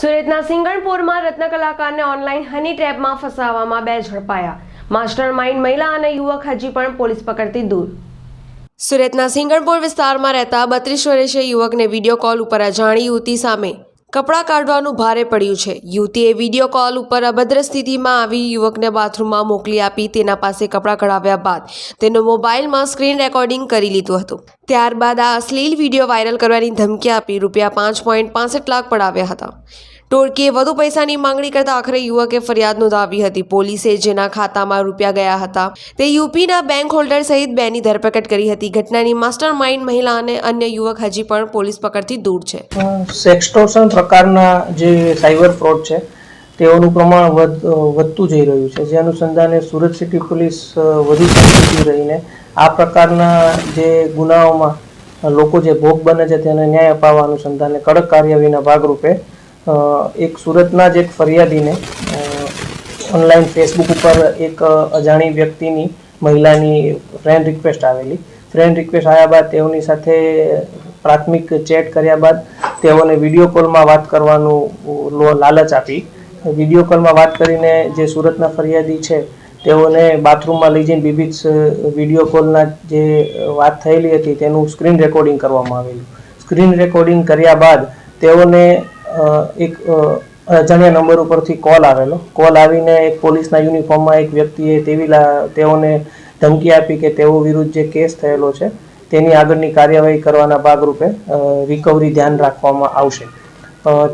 સિંગણપુરમાં રત્ન કલાકારને ઓનલાઈન હની ટ્રેપમાં ફસાવવામાં બે ઝડપાયા. માસ્ટર માઇન્ડ મહિલા અને યુવક હજી પણ પોલીસ પકડતી દૂર. સુરતના સિંગણપુર વિસ્તારમાં રહેતા બત્રીસ વર્ષીય યુવકને વીડિયો કોલ ઉપર અજાણી યુવતી સામે કપડાં કાઢવાનું ભારે પડ્યું છે. યુવતીએ વીડિયો કોલ ઉપર અભદ્ર સ્થિતિમાં આવી યુવકને બાથરૂમમાં મોકલી આપી તેના પાસે કપડાં કઢાવ્યા બાદ તેનો મોબાઈલમાં સ્ક્રીન રેકોર્ડિંગ કરી લીધું હતું. ત્યારબાદ આ અશ્લીલ વીડિયો વાયરલ કરવાની ધમકી આપી રૂપિયા પાંચ પોઈન્ટ પાસઠ લાખ પડાવ્યા હતા. ટોળકીએ વધુ પૈસાની માંગણી કરતા આખરે યુવકે ફરિયાદ નોંધાવી હતી. પોલીસે જેના ખાતામાં રૂપિયા ગયા હતા, તે યુપીના બેંક હોલ્ડર સહિત બેની ધરપકડ કરી હતી. ઘટનાની માસ્ટર માઇન્ડ મહિલા અને અન્ય યુવક હજી પણ પોલીસ પકડથી દૂર છે. સેક્સટોર્શન પ્રકારના જે સાયબર ફ્રોડ છે, તેઓનું પ્રમાણ વધ, વધતું જઈ રહ્યું છે. જે અનુસંધાને સુરત સિટી પોલીસ વધુ સક્રિય રહીને આ પ્રકારના જે ગુનાઓમાં લોકો જે ભોગ બને છે, તેને ન્યાય અપાવવા અનુસંધાને કડક કાર્યવાહીના ભાગરૂપે એક સુરતના જ એક ફરિયાદીને ઓનલાઈન ફેસબુક ઉપર એક અજાણી વ્યક્તિની મહિલાની ફ્રેન્ડ રિક્વેસ્ટ આવેલી. ફ્રેન્ડ રિક્વેસ્ટ આવ્યા બાદ તેઓની સાથે પ્રાથમિક ચેટ કર્યા બાદ તેઓને વીડિયો કોલમાં વાત કરવાનું લાલચ આપી. વીડિયો કોલમાં વાત કરીને જે સુરતના ફરિયાદી છે, તેઓને બાથરૂમમાં લઈ જઈને વિવિધ વીડિયો કોલના જે વાત થયેલી હતી, તેનું સ્ક્રીન રેકોર્ડિંગ કરવામાં આવેલું. સ્ક્રીન રેકોર્ડિંગ કર્યા બાદ તેઓને એક અજાણ્યા નંબર ઉપરથી કોલ આવેલો. કોલ આવીને એક પોલીસના યુનિફોર્મમાં એક વ્યક્તિએ તેવી તેઓને ધમકી આપી કે તેઓ વિરુદ્ધ જે કેસ થયેલો છે, તેની આગળની કાર્યવાહી કરવાના ભાગરૂપે રિકવરી ધ્યાન રાખવામાં આવશે.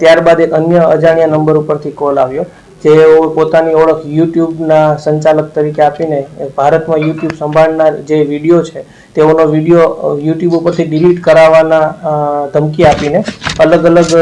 ત્યારબાદ એક અન્ય અજાણ્યા નંબર ઉપરથી કોલ આવ્યો. જેઓ પોતાની ઓળખ યુટ્યુબના સંચાલક તરીકે આપીને ભારતમાં યુટ્યુબ સંભાળનાર જે વીડિયો છે, તેઓનો વીડિયો યુટ્યુબ ઉપરથી ડિલીટ કરાવવાના ધમકી આપીને અલગ અલગ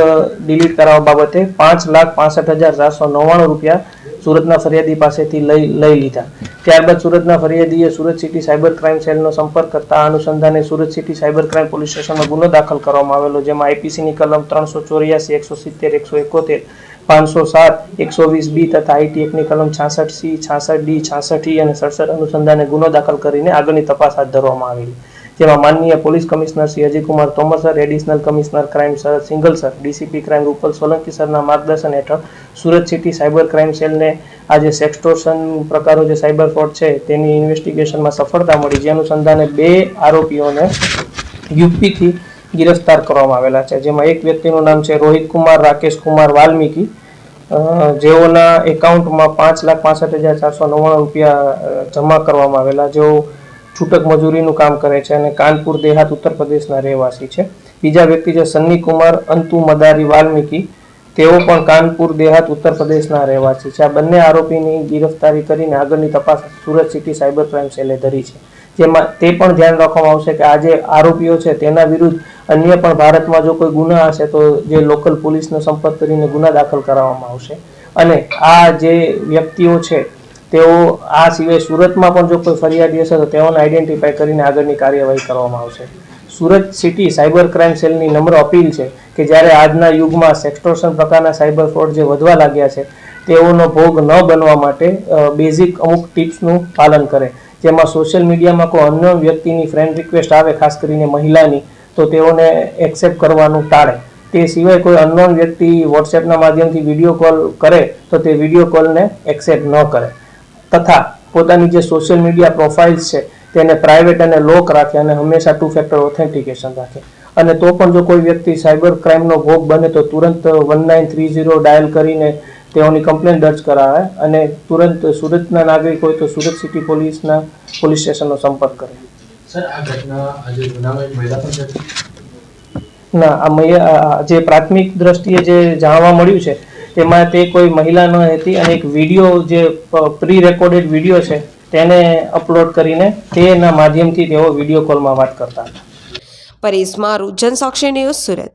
ડિલીટ કરાવવા બાબતે પાંચ લાખ પાસઠ હજાર ચારસો નવ્વાણું રૂપિયા સુરતના ફરિયાદી પાસેથી લઈ લઈ લીધા. ત્યારબાદ સુરતના ફરિયાદીએ સુરત સિટી સાયબર ક્રાઇમ સેલનો સંપર્ક કરતા અનુસંધાને Surat city cyber crime police સ્ટેશનમાં ગુનો દાખલ કરવામાં આવેલો, જેમાં આઈપીસીની કલમ ત્રણસો ચોર્યાસી, એકસો સિત્તેર, એકસો એકોતેર પાંચસો સાત, એકસો વીસ બી તથા આઈટી એકની કલમ છાસઠ સી, છાસઠ ડી, છાસઠ ઈ અને સડસઠ અનુસંધાને ગુનો દાખલ કરીને આગળની તપાસ હાથ ધરવામાં આવેલી. જેમાં માનનીય police commissioner Shri Ajaykumar Tomar sir additional commissioner crime sir Singhal sir, DCP crime Rupal Solanki સરના માર્ગદર્શન હેઠળ સુરત સિટી સાયબર ક્રાઇમ સેલને આ જે સેક્સટોર્શન પ્રકારો જે સાયબર ફ્રોડ છે તેની ઇન્વેસ્ટિગેશનમાં સફળતા મળી. જે અનુસંધાને બે આરોપીઓને યુપીથી ગિરફતાર કરવામાં આવેલા છે. જેમાં એક વ્યક્તિનું નામ છે રોહિત કુમાર, રાકેશ કુમાર વાલ્મીકી. જેઓના એકાઉન્ટમાં પાંચ લાખ પાસઠ હજાર ચારસો નવ્વાણું રૂપિયા જમા કરવામાં આવેલા. જેઓ છૂટક મજૂરીનું કામ કરે છે અને કાનપુર, દેહાત, ઉત્તર પ્રદેશના રહેવાસી છે. બીજા વ્યક્તિ છે સન્ની કુમાર, અંતુ મદારી વાલ્મીકી. તેઓ પણ કાનપુર, દેહાત, ઉત્તર પ્રદેશના રહેવાસી છે. આ બંને આરોપીની ગિરફતારી કરીને આગળની તપાસ સુરત સિટી સાયબર ક્રાઇમ સેલે ધરી છે. જેમાં તે પણ ધ્યાન રાખવામાં આવશે કે આ જે આરોપીઓ છે તેના વિરુદ્ધ અન્ય પણ ભારતમાં જો કોઈ ગુના હશે તો જે લોકલ પોલીસનો સંપર્ક કરીને ગુના દાખલ કરાવવામાં આવશે. અને આ જે વ્યક્તિઓ છે, તેઓ આ સિવાય સુરતમાં પણ જો કોઈ ફરિયાદી હશે તો તેઓને આઈડેન્ટિફાઈ કરીને આગળની કાર્યવાહી કરવામાં આવશે. સુરત સિટી સાયબર ક્રાઇમ સેલની નમ્ર અપીલ છે કે જ્યારે આજના યુગમાં સેક્સટોર્શન પ્રકારના સાયબર ફ્રોડ જે વધવા લાગ્યા છે, તેઓનો ભોગ ન બનવા માટે બેઝિક અમુક ટિપ્સનું પાલન કરે. જેમાં સોશિયલ મીડિયામાં કોઈ અન્ય વ્યક્તિની ફ્રેન્ડ રિક્વેસ્ટ આવે, ખાસ કરીને મહિલાની તો તેઓને એક્સેપ્ટ કરવાનું ટાળે. તે સિવાય કોઈ અનનોન વ્યક્તિ વોટ્સએપના માધ્યમથી વીડિયો કોલ કરે, તો તે વીડિયો કોલને એક્સેપ્ટ ન કરે. તથા પોતાની જે સોશિયલ મીડિયા પ્રોફાઇલ્સ છે, તેને પ્રાઇવેટ અને લોક રાખે અને હંમેશા ટુ ફેક્ટર ઓથેન્ટિકેશન રાખે. અને તો પણ જો કોઈ વ્યક્તિ સાયબર ક્રાઇમનો ભોગ બને, તો તુરંત one nine three zero dial કરીને તેઓની કમ્પ્લેન દર્જ કરાવે અને તુરંત સુરતના નાગરિક હોય તો સુરત સિટી પોલીસના પોલીસ સ્ટેશનનો સંપર્ક કરે. સર આ ઘટના આજે જુનાગઢ મહિલા પણ છે. ના આ મહિ- જે પ્રાથમિક દ્રષ્ટિએ જે જાણવા મળ્યું છે તેમાં તે કોઈ મહિલા ન હતી અને એક વીડિયો જે પ્રી રેકોર્ડેડ વીડિયો છે તેને અપલોડ કરીને તેના માધ્યમથી તેઓ વીડિયો કોલમાં વાત કરતા હતા. પરેશ મારું જનસાક્ષી ન્યૂઝ સુરત.